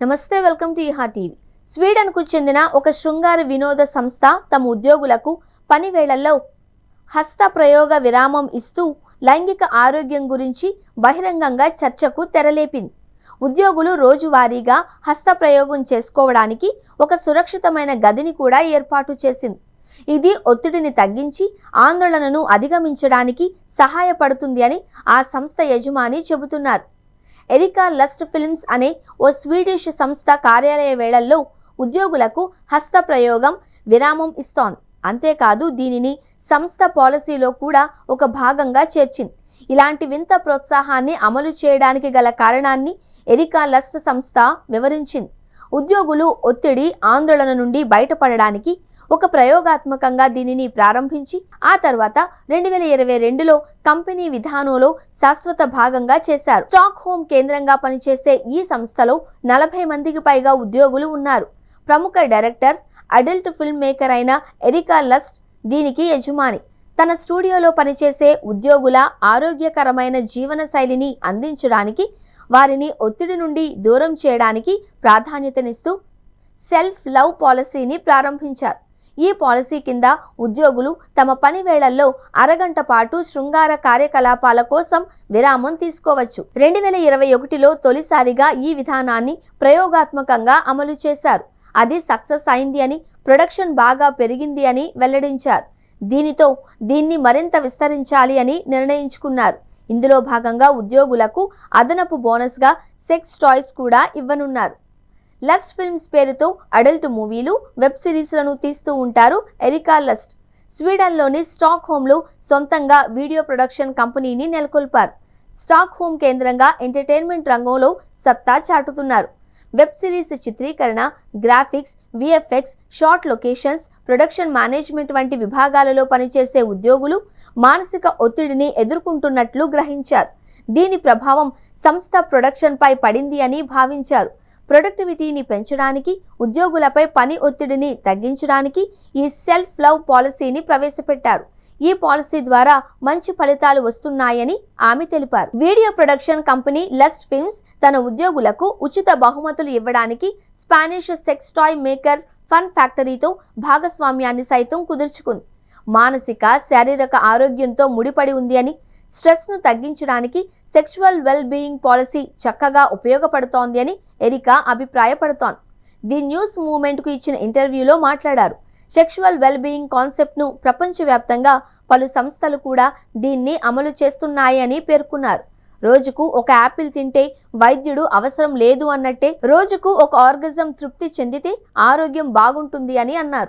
నమస్తే welcome to ఇహా TV. స్వీడన్కు చెందిన ఒక శృంగార వినోద సంస్థ తమ ఉద్యోగులకు పని వేళల్లో హస్త ప్రయోగ విరామం ఇస్తూ లైంగిక ఆరోగ్యం గురించి బహిరంగంగా చర్చకు తెరలేపింది. ఉద్యోగులు రోజువారీగా హస్త ప్రయోగం చేసుకోవడానికి ఒక సురక్షితమైన గదిని కూడా ఏర్పాటు చేసింది. ఇది ఒత్తిడిని తగ్గించి ఆందోళనను అధిగమించడానికి సహాయపడుతుంది అని ఆ సంస్థ యజమాని చెబుతున్నారు. ఎరికా లస్ట్ ఫిల్మ్స్ అనే ఓ స్వీడిష్ సంస్థ కార్యాలయ వేళల్లో ఉద్యోగులకు హస్త ప్రయోగం విరామం ఇస్తోంది. అంతేకాదు దీనిని సంస్థ పాలసీలో కూడా ఒక భాగంగా చేర్చింది. ఇలాంటి వింత ప్రోత్సాహాన్ని అమలు చేయడానికి గల కారణాన్ని ఎరికా లస్ట్ సంస్థ వివరించింది. ఉద్యోగులు ఒత్తిడి ఆందోళన నుండి బయటపడడానికి ఒక ప్రయోగాత్మకంగా దీనిని ప్రారంభించి ఆ తర్వాత రెండు వేల ఇరవై రెండులో కంపెనీ విధానంలో శాశ్వత భాగంగా చేశారు. స్టాక్ హోమ్ కేంద్రంగా పనిచేసే ఈ సంస్థలో నలభై మందికి పైగా ఉద్యోగులు ఉన్నారు. ప్రముఖ డైరెక్టర్ అడల్ట్ ఫిల్మ్ మేకర్ అయిన ఎరికా లస్ట్ దీనికి యజమాని. తన స్టూడియోలో పనిచేసే ఉద్యోగుల ఆరోగ్యకరమైన జీవన శైలిని అందించడానికి వారిని ఒత్తిడి నుండి దూరం చేయడానికి ప్రాధాన్యతనిస్తూ సెల్ఫ్ లవ్ పాలసీని ప్రారంభించారు. ఈ పాలసీ కింద ఉద్యోగులు తమ పని వేళల్లో అరగంట పాటు శృంగార కార్యకలాపాల కోసం విరామం తీసుకోవచ్చు. రెండు వేల ఇరవై ఒకటిలో తొలిసారిగా ఈ విధానాన్ని ప్రయోగాత్మకంగా అమలు చేశారు. అది సక్సెస్ అయింది అని ప్రొడక్షన్ బాగా పెరిగింది అని వెల్లడించారు. దీనితో దీన్ని మరింత విస్తరించాలి అని నిర్ణయించుకున్నారు. ఇందులో భాగంగా ఉద్యోగులకు అదనపు బోనస్గా సెక్స్ టాయ్స్ కూడా ఇవ్వనున్నారు. లస్ట్ ఫిల్మ్స్ పేరుతో అడల్ట్ మూవీలు వెబ్ సిరీస్లను తీస్తూ ఉంటారు ఎరికా లస్ట్. స్వీడన్లోని స్టాక్ హోమ్లో సొంతంగా వీడియో ప్రొడక్షన్ కంపెనీని నెలకొల్పారు. స్టాక్ హోమ్ కేంద్రంగా ఎంటర్టైన్మెంట్ రంగంలో సత్తా చాటుతున్నారు. వెబ్ సిరీస్ చిత్రీకరణ graphics VFX short locations production management వంటి విభాగాలలో పనిచేసే ఉద్యోగులు మానసిక ఒత్తిడిని ఎదుర్కొంటున్నట్లు గ్రహించారు. దీని ప్రభావం సంస్థ ప్రొడక్షన్పై పడింది అని భావించారు. ప్రొడక్టివిటీని పెంచడానికి ఉద్యోగులపై పని ఒత్తిడిని తగ్గించడానికి ఈ సెల్ఫ్ లవ్ పాలసీని ప్రవేశపెట్టారు. ఈ పాలసీ ద్వారా మంచి ఫలితాలు వస్తున్నాయని ఆమె తెలిపారు. Video production company Lust Films తన ఉద్యోగులకు ఉచిత బహుమతులు ఇవ్వడానికి Spanish sex toy maker Fun ఫ్యాక్టరీతో భాగస్వామ్యాన్ని సైతం కుదుర్చుకుంది. మానసిక శారీరక ఆరోగ్యంతో ముడిపడి ఉంది అని స్ట్రెస్ను తగ్గించడానికి సెక్షువల్ వెల్ బీయింగ్ పాలసీ చక్కగా ఉపయోగపడుతోంది అని ఎరికా అభిప్రాయపడుతోంది. ది న్యూస్ మూవ్మెంట్కు ఇచ్చిన ఇంటర్వ్యూలో మాట్లాడారు. సెక్షువల్ వెల్ బీయింగ్ కాన్సెప్ట్ను ప్రపంచవ్యాప్తంగా పలు సంస్థలు కూడా దీన్ని అమలు చేస్తున్నాయని పేర్కొన్నారు. రోజుకు ఒక యాపిల్ తింటే వైద్యుడు అవసరం లేదు అన్నట్టే రోజుకు ఒక ఆర్గజం తృప్తి చెందితే ఆరోగ్యం బాగుంటుంది అని అన్నారు.